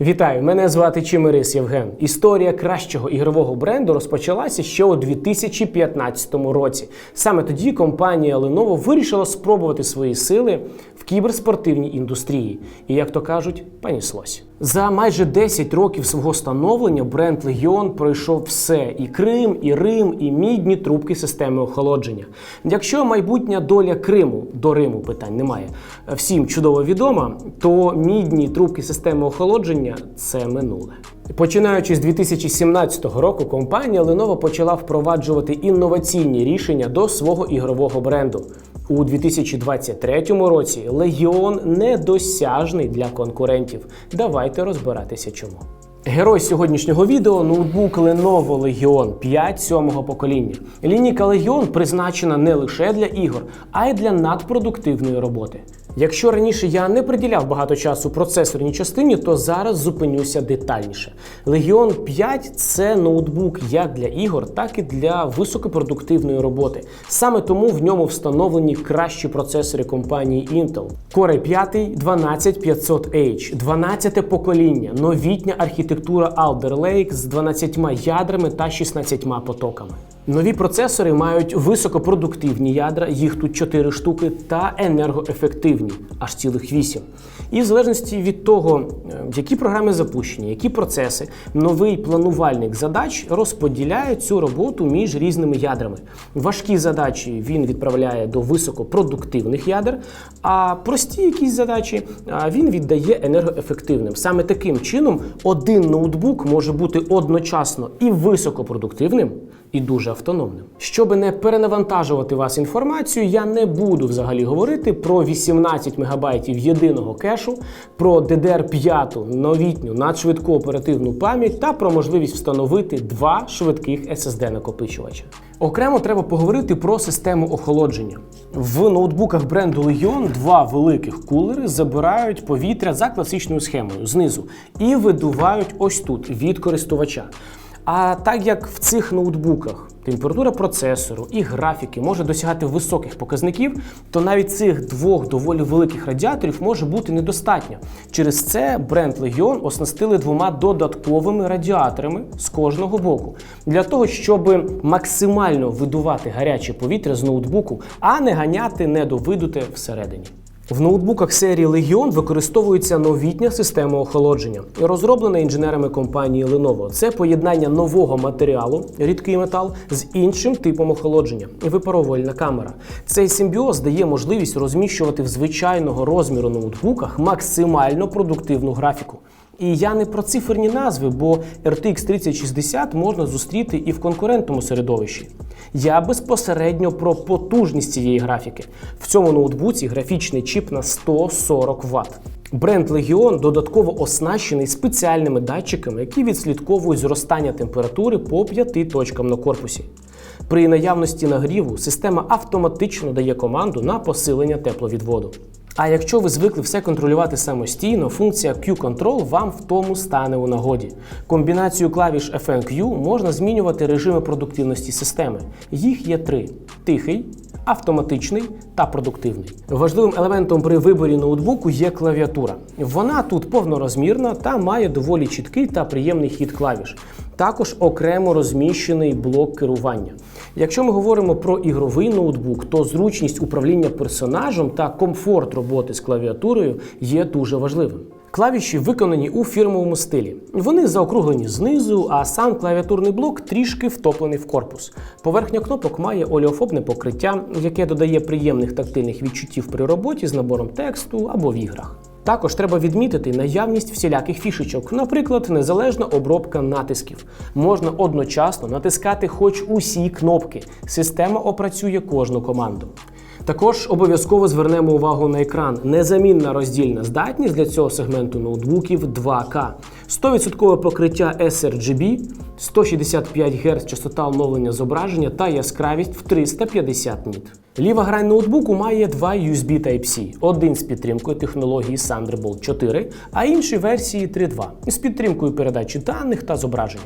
Вітаю! Мене звати Чимирис Євген. Історія кращого ігрового бренду розпочалася ще у 2015 році. Саме тоді компанія Lenovo вирішила спробувати свої сили в кіберспортивній індустрії. І, як то кажуть, паніслось. За майже 10 років свого становлення бренд Legion пройшов все: і Крим, і Рим, і мідні трубки системи охолодження. Якщо майбутня доля Криму до Риму питань немає, всім чудово відома, то мідні трубки системи охолодження це минуле. Починаючи з 2017 року, компанія Lenovo почала впроваджувати інноваційні рішення до свого ігрового бренду. У 2023 році легіон недосяжний для конкурентів. Давайте розбиратися чому. Герой сьогоднішнього відео ноутбук Lenovo Legion 5 сьомого покоління. Лінійка Legion призначена не лише для ігор, а й для надпродуктивної роботи. Якщо раніше я не приділяв багато часу процесорній частині, то зараз зупинюся детальніше. Legion 5 це ноутбук як для ігор, так і для високопродуктивної роботи. Саме тому в ньому встановлені кращі процесори компанії Intel. Core 5 12500H, 12 покоління, новітня архітектура Alder Lake з 12 ядрами та 16 потоками. Нові процесори мають високопродуктивні ядра, їх тут 4 штуки, та енергоефективні, аж цілих 8. І в залежності від того, е, які програми запущені, які процеси, новий планувальник задач розподіляє цю роботу між різними ядрами. Важкі задачі він відправляє до високопродуктивних ядер, а прості якісь задачі він віддає енергоефективним. Саме таким чином один ноутбук може бути одночасно і високопродуктивним і дуже автономним. Щоб не перенавантажувати вас інформацією, я не буду взагалі говорити про 18 МБ єдиного кешу, про DDR5 новітню надшвидку оперативну пам'ять та про можливість встановити два швидких SSD накопичувача. Окремо треба поговорити про систему охолодження. В ноутбуках бренду Legion два великих кулери забирають повітря за класичною схемою знизу і видувають ось тут від користувача. А так як в цих ноутбуках температура процесору і графіки може досягати високих показників, то навіть цих двох доволі великих радіаторів може бути недостатньо. Через це бренд Legion оснастили двома додатковими радіаторами з кожного боку для того, щоб максимально видувати гаряче повітря з ноутбуку, а не ганяти недовидуте всередині. В ноутбуках серії Legion використовується новітня система охолодження, розроблена інженерами компанії Lenovo. Це поєднання нового матеріалу, рідкий метал, з іншим типом охолодження випаровувальна камера. Цей симбіоз дає можливість розміщувати в звичайного розміру ноутбуках максимально продуктивну графіку. І я не про циферні назви, бо RTX 3060 можна зустріти і в конкурентному середовищі. Я безпосередньо про потужність цієї графіки. В цьому ноутбуці графічний чіп на 140 Вт. Бренд Legion додатково оснащений спеціальними датчиками, які відслідковують зростання температури по п'яти точкам на корпусі. При наявності нагріву система автоматично дає команду на посилення тепловідводу. А якщо ви звикли все контролювати самостійно, функція Q-Control вам в тому стане у нагоді. Комбінацію клавіш FN-Q можна змінювати режими продуктивності системи. Їх є три: тихий, автоматичний та продуктивний. Важливим елементом при виборі ноутбуку є клавіатура. Вона тут повнорозмірна та має доволі чіткий та приємний хід клавіш. Також окремо розміщений блок керування. Якщо ми говоримо про ігровий ноутбук, то зручність управління персонажем та комфорт роботи з клавіатурою є дуже важливим. Клавіші виконані у фірмовому стилі. Вони заокруглені знизу, а сам клавіатурний блок трішки втоплений в корпус. Поверхня кнопок має олеофобне покриття, яке додає приємних тактильних відчуттів при роботі з набором тексту або в іграх. Також треба відмітити наявність всіляких фішечок, наприклад, незалежна обробка натисків. Можна одночасно натискати хоч усі кнопки. Система опрацює кожну команду. Також обов'язково звернемо увагу на екран. Незамінна роздільна здатність для цього сегменту ноутбуків 2К. 100% покриття sRGB, 165 Гц частота оновлення зображення та яскравість в 350 ніт. Ліва грань ноутбуку має два USB Type-C, один з підтримкою технології Thunderbolt 4, а інший версії 3.2 з підтримкою передачі даних та зображення.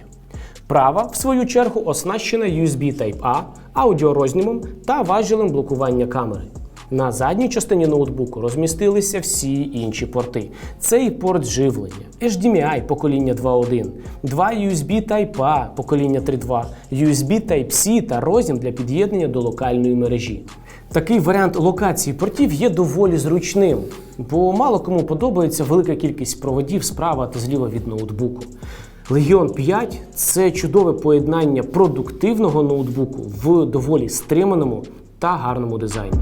Права, в свою чергу, оснащена USB Type-A, аудіорознімом та важелем блокування камери. На задній частині ноутбуку розмістилися всі інші порти. Це і порт живлення, HDMI покоління 2.1, два USB Type-A покоління 3.2, USB Type-C та роз'єм для під'єднання до локальної мережі. Такий варіант локації портів є доволі зручним, бо мало кому подобається велика кількість проводів справа та зліва від ноутбуку. Legion 5 це чудове поєднання продуктивного ноутбуку в доволі стриманому та гарному дизайні.